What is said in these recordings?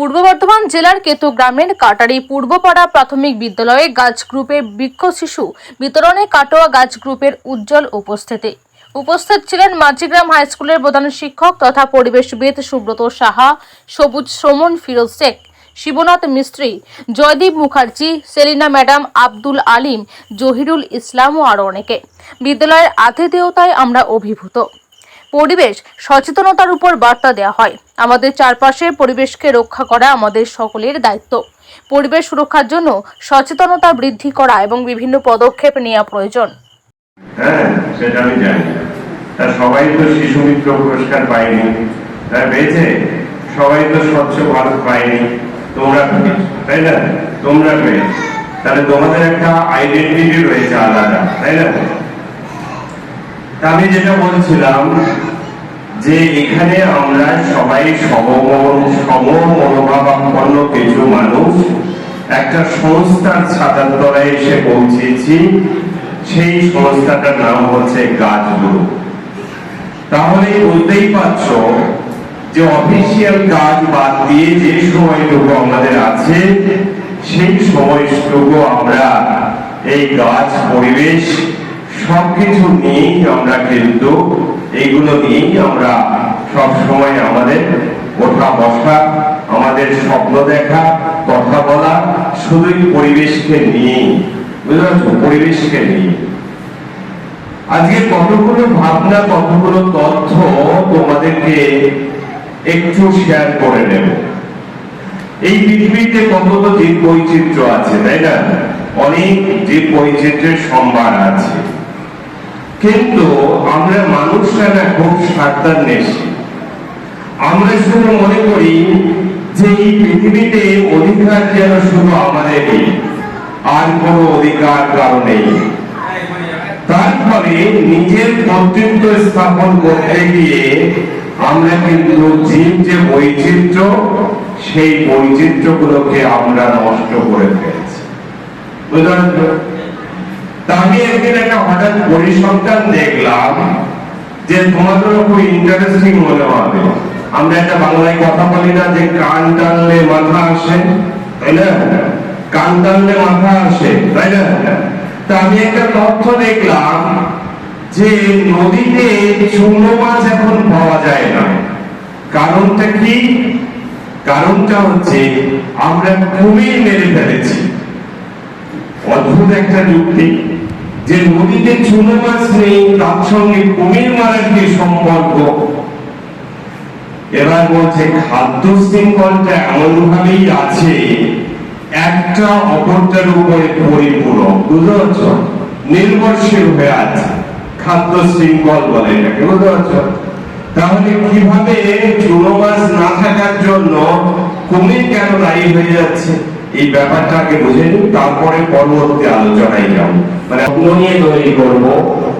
পূর্ব বর্ধমান জেলার কেতু গ্রামের কাটারি পূর্বপাড়া প্রাথমিক বিদ্যালয়ে গাছ গ্রুপের বৃক্ষ শিশু বিতরণে কাটোয়া গাছ গ্রুপের উজ্জ্বল উপস্থিতি। উপস্থিত ছিলেন মাঝিগ্রাম হাই স্কুলের প্রধান শিক্ষক তথা পরিবেশবিদ সুব্রত সাহা, সবুজ শ্রমণ ফিরোজ শেখ, শিবনাথ মিস্ত্রি জয়দীপ মুখার্জি, সেলিনা ম্যাডাম আব্দুল আলিম, জহিরুল ইসলাম ও আরও অনেকে। বিদ্যালয়ের আতিথেয়তায় আমরা অভিভূত। পরিবেশ সচেতনতার উপর বার্তা দেওয়া হয়। আমাদের চারপাশের পরিবেশকে রক্ষা করা আমাদের সকলের দায়িত্ব। পরিবেশ সুরক্ষার জন্য সচেতনতা বৃদ্ধি করা এবং বিভিন্ন পদক্ষেপ নেওয়া প্রয়োজন। হ্যাঁ সবাই তো শিশু মিত্র পুরস্কার পায়নি। সবাই তো স্বচ্ছ ভারত পায়নি। তোমরা তাই না? তোমরা তাহলে তোমাদের একটা আইডেন্টিটি রয়েছে আলাদা, তাই না? আমি যেটা বলছিলাম যে এখানে আমরা সবাই সম মনোভাবাপন্ন কিছু মানুষ একটা সংস্থার ছাতার তলায় এসে পৌঁছেছি। সেই সংস্থাটার নাম হচ্ছে গাছ গ্রুপ তাহলে বুঝতেই পারছ যে অফিসিয়াল কাজ বাদ দিয়ে যে সময়টুকু আমাদের আছে, সেই সময়টুকু আমরা এই গাছ পরিবেশ সবকিছু নিয়েই আমরা কিন্তু এইগুলো নিয়েই আমরা সব সময় আমাদের ওঠা বসা, আমাদের স্বপ্ন দেখা, কথা বলা, শুধুই পরিবেশকে নিয়েই, বুঝতে পারছ? পরিবেশকে নিয়ে আজকে কতগুলো ভাবনা, কতগুলো তথ্য তোমাদেরকে একটু শেয়ার করে নেব। এই পৃথিবীতে কতগুলো জীব বৈচিত্র্য আছে, তাই না? অনেক জীব বৈচিত্র্যের সম্ভার আছে। কিন্তু আমরা মানুষরা না খুব সাবধান নেশি আমরা শুধু মনে করি যে এই পৃথিবীতে অধিকার যেন শুধু আমাদেরই, আর কোনো অধিকার কারও নেই তারপরে নিজের কর্তৃত্ব স্থাপন করতে গিয়ে আমরা কিন্তু জীব যে বৈচিত্র্য, সেই বৈচিত্র্যগুলোকে আমরা নষ্ট করে ফেলেছি পারছ? তা আমি একদিন একটা হঠাৎ পরিসংখ্যান দেখলাম যে তোমাদের খুব ইন্টারেস্টিং মনে হবে। আমরা একটা বাংলায় কথা বলি না যে কান টানলে মাথা আসে, তাই না? কান টানলে মাথা আসে, তাই না? তা আমি একটা তথ্য দেখলাম যে নদীতে চুনো মাছ এখন পাওয়া যায় না। কারণটা কি? কারণটা হচ্ছে আমরা কুমির মেরে ফেলেছি। অদ্ভুত একটা যুক্তি। যে নদীতে চুনো মাছ নেই, তার সঙ্গে কুমির মারার কি সম্পর্ক? এবার বলছে, খাদ্য শৃঙ্খলটা এমন ভাবেই আছে, একটা অপরটার উপরে পরিপূরক। বুঝতে পারছ? নির্ভরশীল হয়ে আছে। খাদ্য শৃঙ্খল বলে এটাকে, বুঝতে পারছ? তাহলে কীভাবে চুনো মাছ না থাকার জন্য কুমির কেন দায়ী হয়ে যাচ্ছে? এই ব্যাপারটা আগে বুঝে নিন, তারপরে পরবর্তী আলোচনায় যাব। মানে স্বপ্ন নিয়ে তৈরি করব,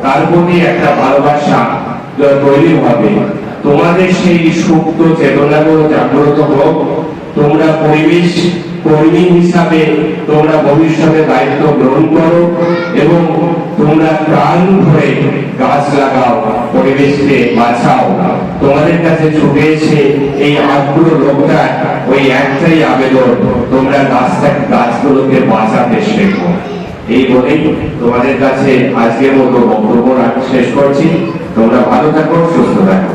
তার প্রতি একটা ভালোবাসা তৈরি হবে। তোমাদের সেই সুপ্ত চেতনাগুলো জাগ্রত হোক, তোমরা পরিবেশ, কর্মী হিসাবে তোমরা ভবিষ্যতে দায়িত্ব গ্রহণ করো এবং তোমরা প্রাণ ধরে গাছ লাগাও, পরিবেশকে বাঁচাও। তোমাদের কাছে ছুটে এসে এই আটগুলো লোকটার ওই একটাই আবেদন, তোমরা গাছটাকে গাছগুলোকে বাঁচাতে শেখো। এই বলেই তোমাদের কাছে আজকের মতো বক্তব্য শেষ করছি। তোমরা ভালো থাকো, সুস্থ থাকো।